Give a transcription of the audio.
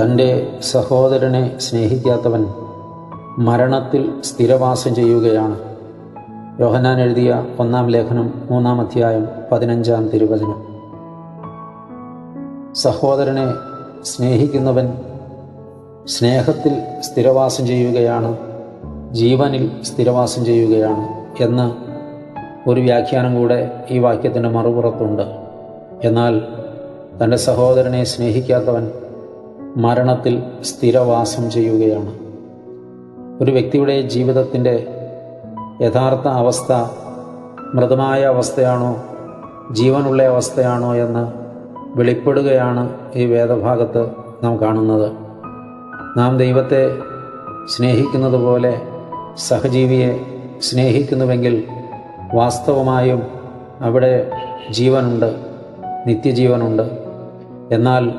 തന്റെ സഹോദരനെ സ്നേഹിക്കാത്തവൻ മരണത്തിൽ സ്ഥിരവാസം ചെയ്യുകയാണ്. യോഹന്നാൻ എഴുതിയ ഒന്നാം ലേഖനം മൂന്നാം അധ്യായം പതിനഞ്ചാം തിരുവചനം. സഹോദരനെ സ്നേഹിക്കുന്നവൻ സ്നേഹത്തിൽ സ്ഥിരവാസം ചെയ്യുകയാണ് ജീവനിൽ സ്ഥിരവാസം ചെയ്യുകയാണ് എന്ന് ഒരു വ്യാഖ്യാനം കൂടെ ഈ വാക്യത്തിന്റെ മറുപുറത്തുണ്ട്. എന്നാൽ തന്റെ സഹോദരനെ സ്നേഹിക്കാത്തവൻ മരണത്തിൽ സ്ഥിരവാസം ചെയ്യുകയാണ്. ഒരു വ്യക്തിയുടെ ജീവിതത്തിന്റെ യഥാർത്ഥ അവസ്ഥ മൃതമായ അവസ്ഥയാണോ ജീവനുള്ള അവസ്ഥയാണോ എന്ന് വെളിപ്പെടുകയാണ് ഈ വേദഭാഗത്ത് നാം കാണുന്നത്. നാം ദൈവത്തെ സ്നേഹിക്കുന്നത് പോലെ സഹജീവിയെ സ്നേഹിക്കുന്നുവെങ്കിൽ വാസ്തവമായും അവിടെ ജീവനുണ്ട് നിത്യജീവനുണ്ട്. എന്നാൽ